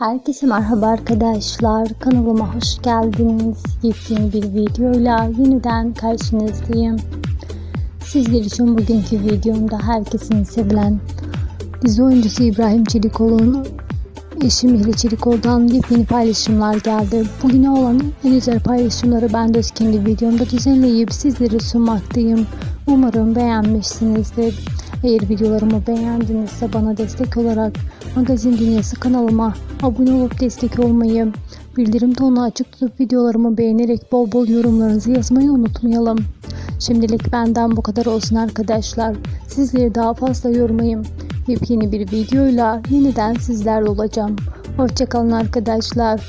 Herkese merhaba arkadaşlar. Kanalıma hoş geldiniz. Yepyeni bir videoyla yeniden karşınızdayım. Sizler için bugünkü videomda herkesin sevilen dizi oyuncusu İbrahim Çelikoğlu'nun eşi Mihri Çelikoğlu'dan yepyeni paylaşımlar geldi. Bugüne olan en güzel paylaşımları ben de kendi videomda düzenleyip sizlere sunmaktayım. Umarım beğenmişsinizdir. Eğer videolarımı beğendinizse bana destek olarak Magazin Dünyası kanalıma abone olup destek olmayı, bildirim tonunu açık tutup videolarımı beğenerek bol bol yorumlarınızı yazmayı unutmayalım. Şimdilik benden bu kadar olsun arkadaşlar. Sizleri daha fazla yormayayım. Yepyeni bir videoyla yeniden sizlerle olacağım. Hoşçakalın arkadaşlar.